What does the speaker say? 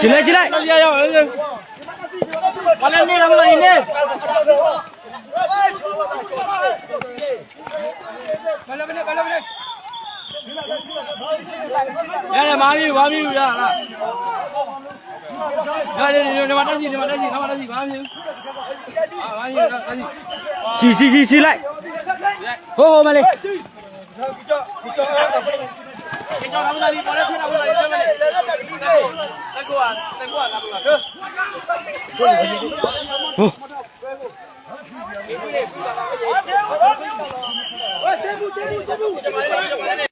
Sini sini. Kalian ni lama lagi ni. Kalau benar kalau benar. ရှင်းလိုက်ရှင်းလိုက်ရရဘာလဲနေလားမလားနေဘယ်လိုဘယ်လိုဘယ်လိုဘယ်လိုရတယ်မာမီမာမီရလားရတယ်ဒီမှာတက်စီဒီမှာတက်စီဒီမှာတက်စီမာမီအာမာမီတက်စီရှီရှီရှီရှီလိုက်ဟိုဟိုမလေးကျွန်တော်လာပြီပေါ်လက်ခွင့်လာပြီတက်မယ်တက်ကွာတက်ကွာလာပြီဟဲ့ဟိုကျေဘူးကျေဘူးကျေဘူး